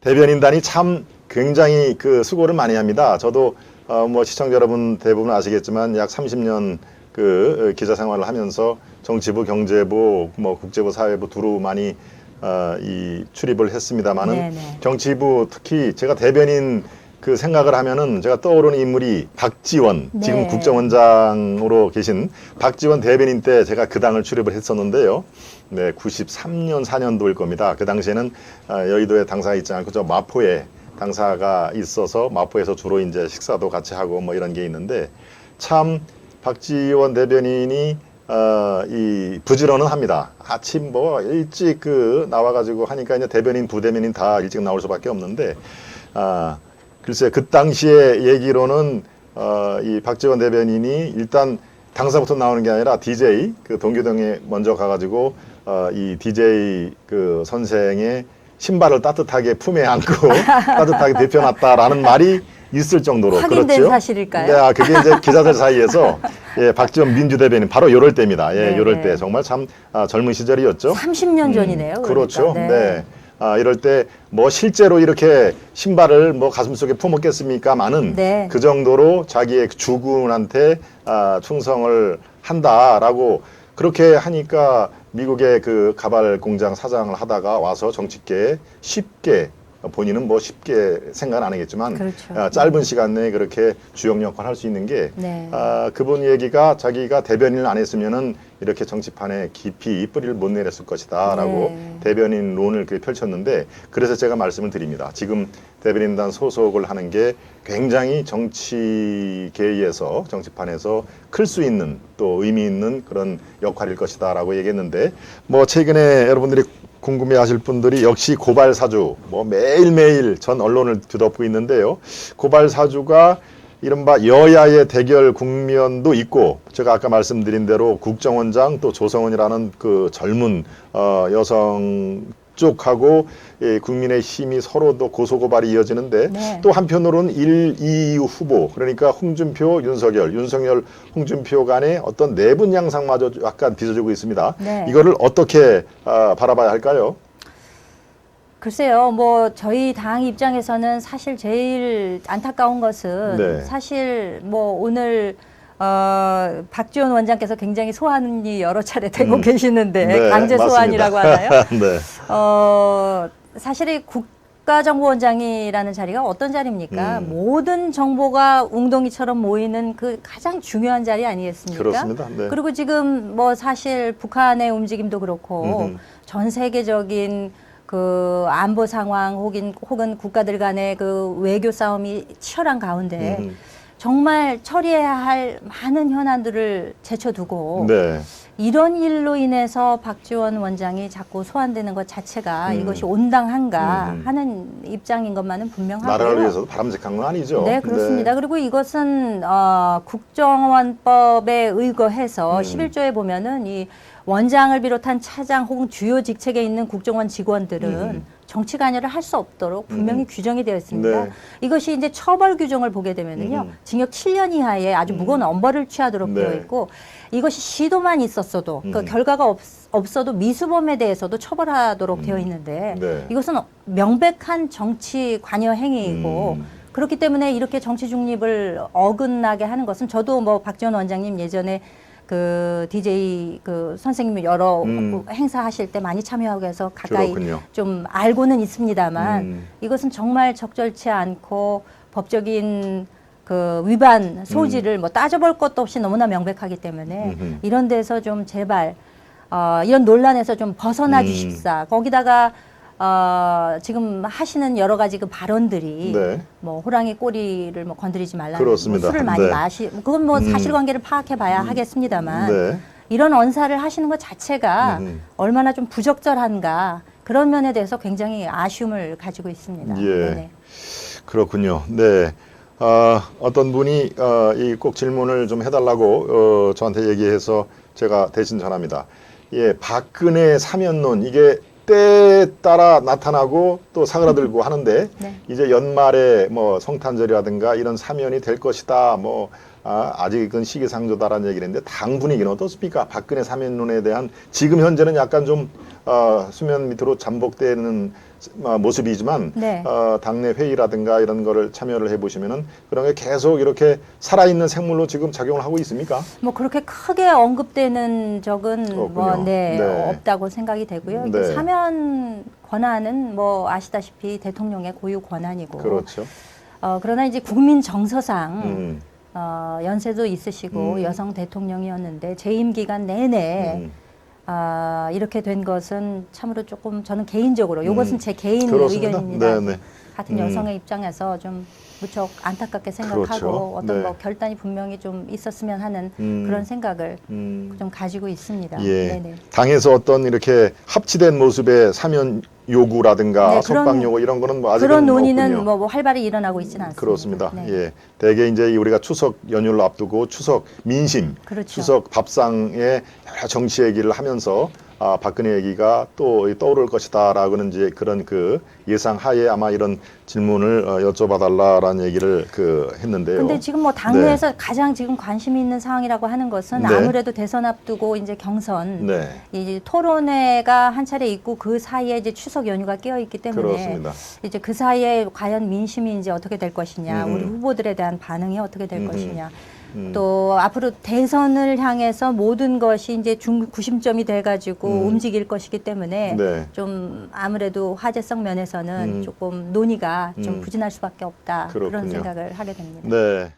대변인단이 참 굉장히 그 수고를 많이 합니다. 저도 어, 뭐 시청자 여러분 대부분 아시겠지만 약 30년 그 어, 기자 생활을 하면서 정치부, 경제부, 뭐 국제부, 사회부 두루 많이 어, 이 출입을 했습니다만은 네네. 정치부 특히 제가 대변인 그 생각을 하면은 제가 떠오르는 인물이 박지원 네. 지금 국정원장으로 계신 박지원 대변인 때 제가 그 당을 출입을 했었는데요. 네, 93년 4년도일 겁니다. 그 당시에는 아, 여의도에 당사가 있지 않고 저 마포에 당사가 있어서 마포에서 주로 이제 식사도 같이 하고 뭐 이런 게 있는데 참 박지원 대변인이 어, 이 부지런은 합니다. 아침 뭐 일찍 그 나와가지고 하니까 이제 대변인 부대변인 다 일찍 나올 수밖에 없는데 아 글쎄 그 당시에 얘기로는 어, 이 박지원 대변인이 일단 당사부터 나오는 게 아니라 DJ 그 동교동에 먼저 가가지고 어, 이 DJ 그 선생의 신발을 따뜻하게 품에 안고 따뜻하게 데펴놨다라는 말이 있을 정도로 확인된 그렇죠. 사실일까요? 네, 아, 그게 이제 기자들 사이에서 예, 박지원 민주대변인 바로 요럴 때입니다. 예, 네, 요럴 네. 때 정말 참 아, 젊은 시절이었죠. 30년 전이네요. 그렇죠. 그러니까. 네. 아, 이럴 때 뭐 실제로 이렇게 신발을 뭐 가슴 속에 품었겠습니까마는 네. 그 정도로 자기의 주군한테 아, 충성을 한다라고 그렇게 하니까 미국의 그 가발 공장 사장을 하다가 와서 정치계에 쉽게 본인은 뭐 쉽게 생각 안 하겠지만 그렇죠. 아, 짧은 시간 내에 그렇게 주역 역할을 할 수 있는 게 네. 아, 그분 얘기가 자기가 대변인을 안 했으면은 이렇게 정치판에 깊이 뿌리를 못 내렸을 것이다라고 네. 대변인 론을 그 펼쳤는데 그래서 제가 말씀을 드립니다. 지금 대변인단 소속을 하는 게 굉장히 정치계에서 정치판에서 클 수 있는 또 의미 있는 그런 역할일 것이다라고 얘기했는데 뭐 최근에 여러분들이 궁금해하실 분들이 역시 고발 사주 뭐 매일매일 전 언론을 뒤덮고 있는데요. 고발 사주가 이른바 여야의 대결 국면도 있고 제가 아까 말씀드린 대로 국정원장 또 조성원이라는 그 젊은 어, 여성 쪽하고 예, 국민의 힘이 서로도 고소고발이 이어지는데 네. 또 한편으로는 1, 2 후보 그러니까 홍준표, 윤석열, 윤석열, 홍준표 간의 어떤 내분 양상마저 약간 빚어지고 있습니다. 네. 이거를 어떻게 아, 바라봐야 할까요? 글쎄요, 뭐 저희 당 입장에서는 사실 제일 안타까운 것은 네. 사실 뭐 오늘 어, 박지원 원장께서 굉장히 소환이 여러 차례 되고 음. 계시는데 네, 강제 소환이라고 하나요? 네. 어, 사실 이 국가정보원장이라는 자리가 어떤 자리입니까? 음. 모든 정보가 웅덩이처럼 모이는 그 가장 중요한 자리 아니겠습니까? 그렇습니다. 네. 그리고 지금 뭐 사실 북한의 움직임도 그렇고 음흠. 전 세계적인 그 안보 상황 혹은 혹은 국가들 간의 그 외교 싸움이 치열한 가운데 음. 정말 처리해야 할 많은 현안들을 제쳐두고 네. 이런 일로 인해서 박지원 원장이 자꾸 소환되는 것 자체가 음. 이것이 온당한가 음. 하는 입장인 것만은 분명하고요. 나라를 위해서도 바람직한 건 아니죠. 네, 그렇습니다. 그리고 이것은 어, 국정원법에 의거해서 음. 11조에 보면은 이 원장을 비롯한 차장 혹은 주요 직책에 있는 국정원 직원들은 음. 정치 관여를 할 수 없도록 분명히 음. 규정이 되어 있습니다. 네. 이것이 이제 처벌 규정을 보게 되면은요, 음. 징역 7년 이하의 아주 무거운 엄벌을 취하도록 네. 되어 있고 이것이 시도만 있었어도 그 음. 결과가 없, 없어도 미수범에 대해서도 처벌하도록 음. 되어 있는데 네. 이것은 명백한 정치 관여 행위이고 음. 그렇기 때문에 이렇게 정치 중립을 어긋나게 하는 것은 저도 뭐 박지원 원장님 예전에 그 DJ 그 선생님이 여러 음. 행사하실 때 많이 참여하고 해서 가까이 그렇군요. 좀 알고는 있습니다만 음. 이것은 정말 적절치 않고 법적인 그 위반 소지를 뭐 따져볼 것도 없이 너무나 명백하기 때문에 음흠. 이런 데서 좀 제발 어, 이런 논란에서 좀 벗어나 음. 주십사. 거기다가 어, 지금 하시는 여러 가지 그 발언들이 네. 뭐 호랑이 꼬리를 뭐 건드리지 그렇습니다. 뭐 술을 많이 네. 마시 그건 뭐 음. 사실관계를 파악해 봐야 하겠습니다만 네. 이런 언사를 하시는 것 자체가 음. 얼마나 좀 부적절한가 그런 면에 대해서 굉장히 아쉬움을 가지고 있습니다. 예. 네네. 그렇군요. 네. 어, 어떤 분이 어, 이꼭 질문을 좀 해달라고 어, 저한테 얘기해서 제가 대신 전합니다. 예, 박근혜 사면론 이게 때에 따라 나타나고 또 사그라들고 하는데 네. 이제 연말에 뭐 성탄절이라든가 이런 사면이 될 것이다. 뭐 아, 아직은 시기상조다라는 얘기를 했는데 당 분위기는 어떻습니까? 박근혜 사면론에 대한 지금 현재는 약간 좀 어, 수면 밑으로 잠복되는 어, 모습이지만 네. 어, 당내 회의라든가 이런 거를 참여를 해보시면은 그런 게 계속 이렇게 살아있는 생물로 지금 작용을 하고 있습니까? 뭐 그렇게 크게 언급되는 적은 뭐. 네, 네. 없다고 생각이 되고요. 네. 사면 권한은 뭐 아시다시피 대통령의 고유 권한이고 그렇죠. 어, 그러나 이제 국민 정서상 음, 어, 연세도 있으시고 음. 여성 대통령이었는데 재임 기간 내내 음. 아, 이렇게 된 것은 참으로 조금 저는 개인적으로 이것은 음. 제 개인 그렇습니다. 의견입니다. 네, 네. 같은 음. 여성의 입장에서 좀 무척 안타깝게 생각하고 그렇죠. 어떤 네. 뭐 결단이 분명히 좀 있었으면 하는 음. 그런 생각을 음. 좀 가지고 있습니다. 예. 네네. 당에서 어떤 이렇게 합치된 모습의 사면 요구라든가 네, 그런- 석방 요구 이런 거는 뭐 아직은 그런 논의는 없군요. 뭐, 뭐 활발히 일어나고 있지는 않습니다. 그렇습니다. 네. 예. 대개 이제 우리가 추석 연휴를 앞두고 추석 민심, 그렇죠. 추석 밥상에 여러 정치 얘기를 하면서 아, 박근혜 얘기가 또 떠오를 것이다라고는 이제 그런 그 예상 하에 아마 이런 질문을 어, 여쭤봐달라라는 얘기를 그 했는데요. 근데 지금 뭐 당내에서 가장 지금 관심이 있는 상황이라고 하는 것은 네. 아무래도 대선 앞두고 이제 경선 네. 이 토론회가 한 차례 있고 그 사이에 이제 추석 연휴가 끼어 있기 때문에 그렇습니다. 이제 그 사이에 과연 민심이 이제 어떻게 될 것이냐, 음. 우리 후보들에 대한 반응이 어떻게 될 음. 것이냐. 음. 또 앞으로 대선을 향해서 모든 것이 이제 중 구심점이 돼가지고 음. 움직일 것이기 때문에 네. 좀 아무래도 화제성 면에서는 음. 조금 논의가 좀 음. 부진할 수밖에 없다 그런 그렇군요. 생각을 하게 됩니다. 네.